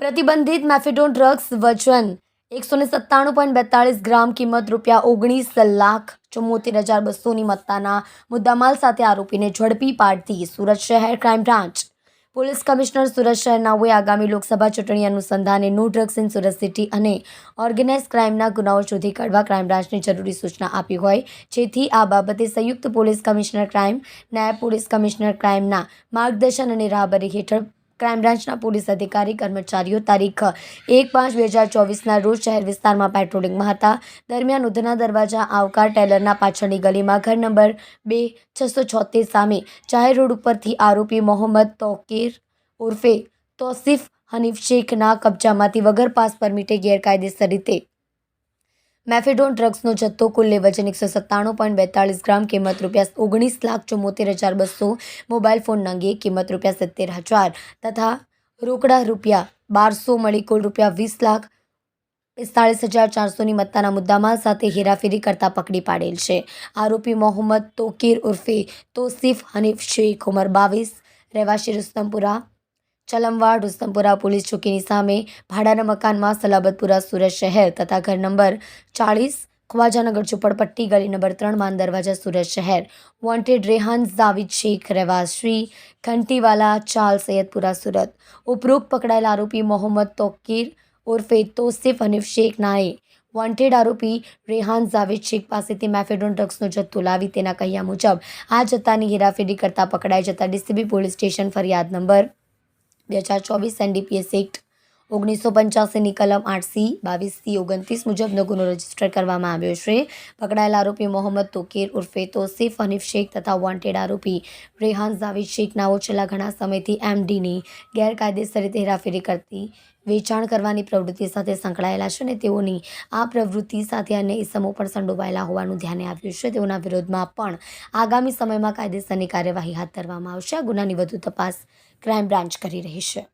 પ્રતિબંધિત mephedrone drugs વજન એકસો ને સત્તાણું પોઈન્ટ બેતાળીસ ગ્રામ કિંમત રૂપિયા ઓગણીસ લાખ ચુમ્મોતેર હજાર બસોની મત્તાના મુદ્દામાલ સાથે આરોપીને ઝડપી પાડતી સુરત શહેર crime branch. Police commissioner Surat શહેરનાઓએ આગામી લોકસભા ચૂંટણી અનુસંધાને no drugs in Surat city અને ઓર્ગેનાઇઝ ક્રાઇમના ગુનાઓ શોધી કાઢવા ક્રાઇમ બ્રાન્ચને જરૂરી સૂચના આપી હોય, જેથી આ બાબતે સંયુક્ત પોલીસ કમિશનર ક્રાઇમ, નાયબ પોલીસ કમિશનર ક્રાઇમના માર્ગદર્શન અને રાહબરી હેઠળ ક્રાઇમ બ્રાન્ચના પોલીસ અધિકારી, કર્મચારીઓ તારીખ એક પાંચ બે હજાર ચોવીસના રોજ શહેર વિસ્તારમાં પેટ્રોલિંગમાં હતા. દરમિયાન ઉધના દરવાજા આવકાર ટેલરના પાછળની ગલીમાં ઘર નંબર બે છસો છોતેર સામે જાહેર રોડ ઉપરથી આરોપી મોહમ્મદ તોકીર ઉર્ફે તોસિફ હનીફ શેખના કબજામાંથી વગર પાસ પરમિટે ગેરકાયદેસર રીતે મેફેડોન ડ્રગ્સનો જથ્થો કુલ્લે વજન એકસો સત્તાણું પોઈન્ટ બેતાળીસ ગ્રામ, કિંમત રૂપિયા ઓગણીસ લાખ ચુમ્મોતેર હજાર બસો, મોબાઈલ ફોન અંગે કિંમત રૂપિયા સિત્તેર હજાર તથા રોકડા રૂપિયા બારસો મળી કુલ રૂપિયા વીસ લાખ પિસ્તાળીસ હજાર ચારસોની મત્તાના મુદ્દામાલ સાથે હેરાફેરી કરતા પકડી પાડેલ છે. આરોપી મોહમ્મદ તોકીર ઉર્ફે તોસીફ હનીફ શેખ, ઉમર બાવીસ, રહેવાસી રુસ્તમપુરા ચલમવાડ, રુસ્તમપુરા પોલીસ ચોકીની સામે ભાડાના મકાનમાં સલાબતપુરા સુરત શહેર તથા ઘર નંબર ચાળીસ, ખ્વાજાનગર ઝુંપડપટ્ટી, ગલી નંબર ત્રણ માન દરવાજા સુરત શહેર. વોન્ટેડ રેહાન જાવિદ શેખ રહેવાસી, ઘંટીવાલા ચાલ સૈયદપુરા સુરત. ઉપરોક્ત પકડાયેલા આરોપી મોહમ્મદ તોકીર ઉર્ફે તોસિફ હનીફ શેખ નાએ વોન્ટેડ આરોપી રેહાન જાવેદ શેખ પાસેથી મેફેડોન ડ્રગ્સનો જથ્થો લાવી તેના કહ્યા મુજબ આ જથ્થાની હેરાફેરી કરતા પકડાઈ જતા ડીસીબી પોલીસ સ્ટેશન ફરિયાદ નંબર બે હજાર ચોવીસ એનડીપીએસ એક્ટ ઓગણીસો પંચ્યાસીની કલમ આઠ સી બાવીસ ઓગણત્રીસ મુજબનો ગુનો રજિસ્ટર કરવામાં આવ્યો છે. પકડાયેલા આરોપી મોહમ્મદ તોકીર ઉર્ફે તોસીફ હનીફ શેખ તથા વોન્ટેડ આરોપી રેહાન જાવીદ શેખ નાઓ છેલ્લા ઘણા સમયથી એમડીની ગેરકાયદેસર રીતે હેરાફેરી કરતી વેચાણ કરવાની પ્રવૃત્તિ સાથે સંકળાયેલા છે અને તેઓની આ પ્રવૃત્તિ સાથે અન્ય ઇસમો પણ સંડોવાયેલા હોવાનું ધ્યાને આવ્યું છે. તેઓના વિરોધમાં પણ આગામી સમયમાં કાયદેસરની કાર્યવાહી હાથ ધરવામાં આવશે. આ ગુનાની વધુ તપાસ ક્રાઇમ બ્રાન્ચ કરી રહી છે.